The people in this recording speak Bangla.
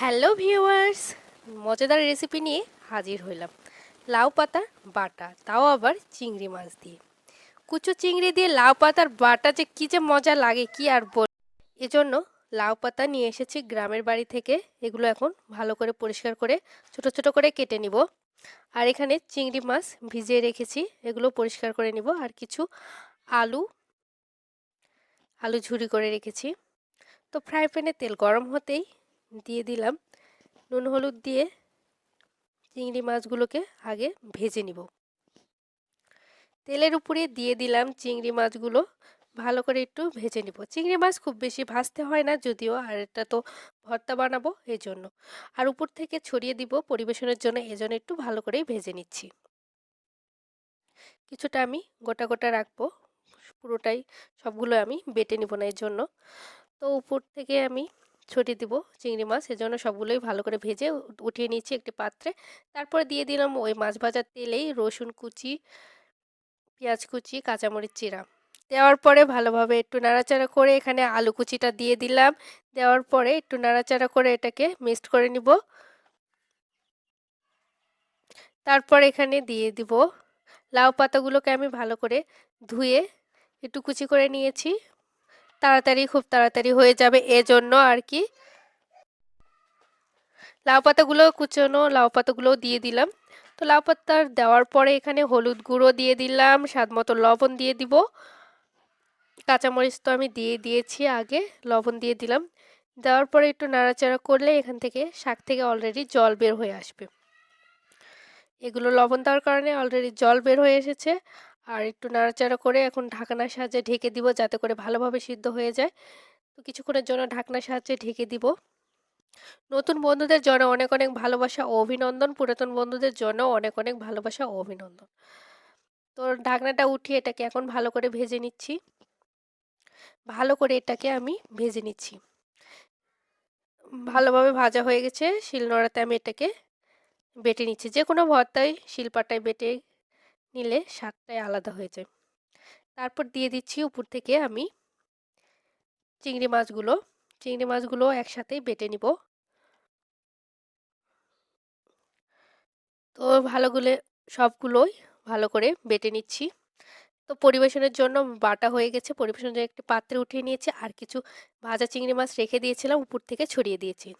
হ্যালো ভিউয়ার্স, মজাদার রেসিপি নিয়ে হাজির হইলাম। লাউ পাতা বাটা, তাও আবার চিংড়ি মাছ দিয়ে। কুচো চিংড়ি দিয়ে লাউ পাতার বাটা যে কী যে মজা লাগে, কি আর বল এজন্য লাউ পাতা নিয়ে এসেছি গ্রামের বাড়ি থেকে। এগুলো এখন ভালো করে পরিষ্কার করে ছোট ছোট করে কেটে নিব। আর এখানে চিংড়ি মাছ ভিজিয়ে রেখেছি, এগুলো পরিষ্কার করে নিব। আর কিছু আলু আলু ঝুরি করে রেখেছি। তো ফ্রাই প্যানে তেল গরম হতেই দিয়ে দিলাম। নুন, হলুদ দিয়ে চিংড়ি মাছগুলোকে আগে ভেজে নিব। তেলের উপরে দিয়ে দিলাম চিংড়ি মাছগুলো। ভালো করে একটু ভেজে নিব। চিংড়ি মাছ খুব বেশি ভাজতে হয় না, যদিও আর এটা তো ভর্তা বানাবো এই জন্য আর উপর থেকে ছড়িয়ে দিব পরিবেশনের জন্য, এজন্য একটু ভালো করেই ভেজে নিচ্ছি। কিছুটা আমি গোটা গোটা রাখব। পুরোটাই সবগুলো আমি বেটে নিব না এর জন্য তো উপর থেকে আমি ছড়িয়ে দিব চিংড়ি মাছ, সেজন্য সবগুলোই ভালো করে ভেজে উঠিয়ে নিচ্ছি একটি পাত্রে। তারপরে দিয়ে দিলাম ওই মাছ ভাজার তেলেই রসুন কুচি, পেঁয়াজ কুচি, কাঁচামরিচ চিরা। দেওয়ার পরে ভালোভাবে একটু নাড়াচাড়া করে এখানে আলু কুচিটা দিয়ে দিলাম। দেওয়ার পরে একটু নাড়াচাড়া করে এটাকে মিক্সড করে নিব। তারপর এখানে দিয়ে দিব লাউ পাতাগুলোকে আমি ভালো করে ধুয়ে একটু কুচি করে নিয়েছি। তাড়াতাড়ি, খুব তাড়াতাড়ি হয়ে যাবে এজন্য আর কি। লাউ পাতাগুলো কুচনো, লাউ পাতাগুলো দিয়ে দিলাম। তো লাউ পাতার দেওয়ার পরে এখানে হলুদ গুঁড়ো দিয়ে দিলাম, স্বাদ মতো লবণ দিয়ে দিব। কাঁচামরিচ তো আমি দিয়ে দিয়েছি আগে, লবণ দিয়ে দিলাম। দেওয়ার পরে একটু নাড়াচাড়া করলে এখান থেকে শাক থেকে অলরেডি জল বের হয়ে আসবে। এগুলো লবণ দেওয়ার কারণে অলরেডি জল বের হয়ে এসেছে। আর একটু নাড়াচাড়া করে এখন ঢাকনার সাহায্যে ঢেকে দিব যাতে করে ভালোভাবে সিদ্ধ হয়ে যায়। তো কিছুক্ষণের জন্য ঢাকনার সাহায্যে ঢেকে দিব। নতুন বন্ধুদের জন্য অনেক অনেক ভালোবাসা ও অভিনন্দন। পুরাতন বন্ধুদের জন্য অনেক অনেক ভালোবাসা ও অভিনন্দন। তো ঢাকনাটা উঠিয়ে এটাকে এখন ভালো করে ভেজে নিচ্ছি। ভালো করে এটাকে আমি ভেজে নিচ্ছি। ভালোভাবে ভাজা হয়ে গেছে। শিলনোড়াতে আমি এটাকে বেটে নিচ্ছি। যে কোনো ভর্তায় শিলপাটায় বেটে নিলে স্বাদটাই আলাদা হয়ে যায়। তারপর দিয়ে দিচ্ছি উপর থেকে আমি চিংড়ি মাছগুলো। চিংড়ি মাছগুলো একসাথেই বেটে নিব। তো ভালো ভালোগুলো সবগুলোই ভালো করে বেটে নিচ্ছি। তো পরিবেশনের জন্য বাটা হয়ে গেছে। পরিবেশনের জন্য একটি পাত্রে উঠিয়ে নিয়েছি। আর কিছু ভাজা চিংড়ি মাছ রেখে দিয়েছিলাম, উপর থেকে ছড়িয়ে দিয়েছি।